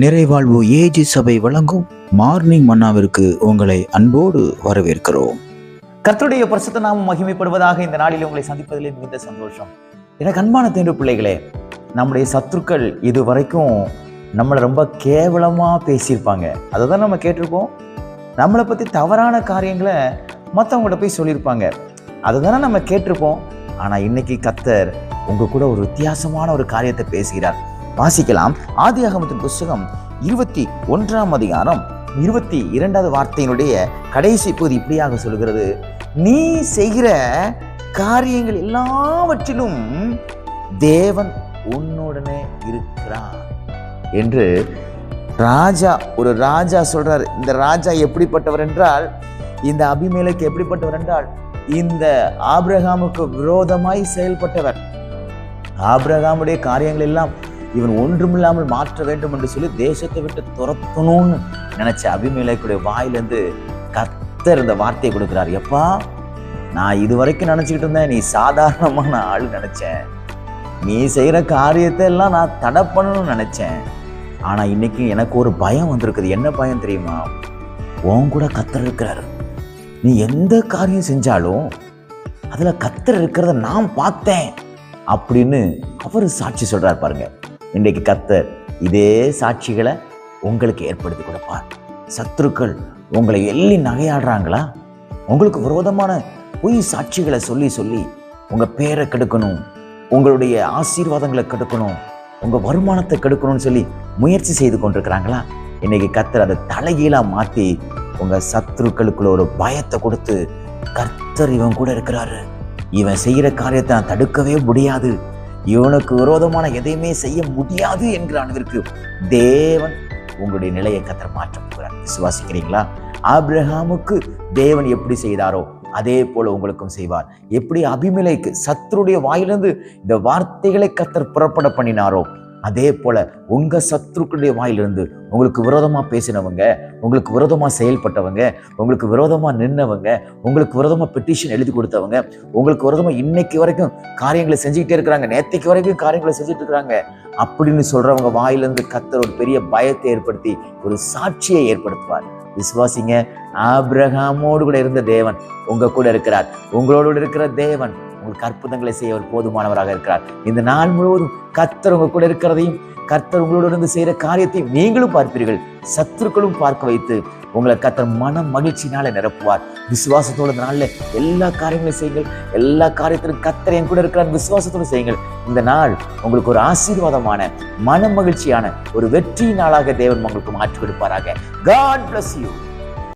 நிறைவாழ்வு AG சபை வழங்கும் morning மன்னாவிற்கு உங்களை அன்போடு வரவேற்கிறோம். கர்த்தருடைய பரிசுத்த நாமம் மகிமைப்படுவதாக இந்த நாளில் உங்களை சந்திப்பதிலே மிகுந்த சந்தோஷம். எனக்கு அன்பான தேர்வு பிள்ளைகளே நம்முடைய சத்துருக்கள் இது வரைக்கும் நம்மளை ரொம்ப கேவலமாக பேசியிருப்பாங்க. அதை தான் நம்ம கேட்டிருப்போம் நம்மளை பற்றி தவறான காரியங்களை மற்றவங்கள்ட்ட போய் சொல்லியிருப்பாங்க. அதை தானே நம்ம கேட்டிருப்போம் ஆனால் இன்னைக்கு கத்தர் உங்கள் கூட ஒரு வித்தியாசமான ஒரு காரியத்தை பேசுகிறார். வாசிக்கலாம். ஆதியாகமத்தின் புஸ்தகம் இருபத்தி ஒன்றாம் அதிகாரம் இருபத்தி இரண்டாவது வார்த்தையினுடைய கடைசி பகுதி இப்படியாக சொல்கிறது. நீ செய்கிற காரியங்கள் எல்லாவற்றிலும் தேவன் உன்னுடனே இருக்கிறார் என்று ராஜா ஒரு ராஜா சொல்றார். இந்த ராஜா எப்படிப்பட்டவர் என்றால் இந்த அபிமேலுக்கு எப்படிப்பட்டவர் என்றால் இந்த ஆபிரகாமுக்கு விரோதமாய் செயல்பட்டவர். ஆபிரகாமுடைய காரியங்கள் எல்லாம் இவன் ஒன்றுமில்லாமல் மாற்ற வேண்டும் என்று சொல்லி தேசத்தை விட்டு துரத்தணும்னு நினைச்ச அபிமேலைக்குடைய வாயிலிருந்து கத்தர் இந்த வார்த்தையை கொடுக்கிறார். எப்பா நான் இது வரைக்கும் நினச்சிக்கிட்டு இருந்தேன் நீ சாதாரணமான ஆள் நினச்சேன். நீ செய்கிற காரியத்தை எல்லாம் நான் தடை பண்ணணும்னு நினச்சேன். ஆனால் இன்னைக்கு எனக்கு ஒரு பயம் வந்திருக்குது. என்ன பயம் தெரியுமா? உன் கூட கத்தர் இருக்கிறாரு. நீ எந்த காரியம் செஞ்சாலும் அதில் கத்தர் இருக்கிறத நான் பார்த்தேன் அப்படின்னு அவர் சாட்சி சொல்கிறார் பாருங்க. இன்றைக்கு கத்தர் இதே சாட்சிகளை உங்களுக்கு ஏற்படுத்தி கொடுப்பார். சத்துருக்கள் உங்களை எள்ளி நகையாடுறாங்களா? உங்களுக்கு விரோதமான பொய் சாட்சிகளை சொல்லி சொல்லி உங்கள் பேரை கெடுக்கணும் உங்களுடைய ஆசீர்வாதங்களை கெடுக்கணும் உங்கள் வருமானத்தை கெடுக்கணும்னு சொல்லி முயற்சி செய்து கொண்டிருக்கிறாங்களா? இன்னைக்கு கத்தர் அதை தலைகீழாக மாற்றி உங்கள் சத்துருக்களுக்குள்ள ஒரு பயத்தை கொடுத்து கர்த்தர் இவன் கூட இருக்கிறாரு. இவன் செய்கிற காரியத்தை நான் தடுக்கவே முடியாது. இவனுக்கு விரோதமான எதையுமே செய்ய முடியாது என்கிற அளவிற்கு தேவன் உங்களுடைய நிலையை கத்தர் மாற்ற போகிறார். விசுவாசிக்கிறீங்களா? ஆப்ரஹாமுக்கு தேவன் எப்படி செய்தாரோ அதே போல உங்களுக்கும் செய்வார். எப்படி அபிமலைக்கு சத்துருடைய வாயிலிருந்து இந்த வார்த்தைகளை கத்தர் புறப்பட பண்ணினாரோ அதே போல உங்க சத்ருக்களுடைய வாயிலிருந்து உங்களுக்கு விரோதமா பேசினவங்க உங்களுக்கு விரோதமா செயல்பட்டவங்க உங்களுக்கு விரோதமா நின்னவங்க உங்களுக்கு விரோதமா பெட்டிஷன் எழுதி கொடுத்தவங்க உங்களுக்கு விரோதமா இன்னைக்கு வரைக்கும் காரியங்களை செஞ்சுக்கிட்டே இருக்கிறாங்க நேற்றைக்கு வரைக்கும் காரியங்களை செஞ்சுட்டு இருக்கிறாங்க அப்படின்னு சொல்றவங்க வாயிலிருந்து கத்தர் ஒரு பெரிய பயத்தை ஏற்படுத்தி ஒரு சாட்சியை ஏற்படுத்துவார். விசுவாசிங்க ஆபிரகாமோடு கூட இருந்த தேவன் உங்கள் கூட இருக்கிறார். உங்களோடு கூட இருக்கிற தேவன் உங்களுக்கு அற்புதங்களை செய்ய ஒரு போதுமானவராக இருக்கிறார். இந்த நாள் முழுவதும் கர்த்தர் உங்க கூட இருக்கிறதையும் கர்த்தர் உங்களோடு இருந்து செய்கிற காரியத்தையும் நீங்களும் பார்ப்பீர்கள். சத்துருக்களும் பார்க்க வைத்து உங்களை கத்தர் மன மகிழ்ச்சினால நிரப்புவார். விசுவாசத்தோட நாளில் எல்லா காரியங்களையும் செய்யுங்கள். எல்லா காரியத்திலும் கத்தர் என் கூட இருக்கிறார். விசுவாசத்தோடு செய்யுங்கள். இந்த நாள் உங்களுக்கு ஒரு ஆசீர்வாதமான மன மகிழ்ச்சியான ஒரு வெற்றி நாளாக தேவன் உங்களுக்கு மாற்றி கொடுப்பாராக. God bless you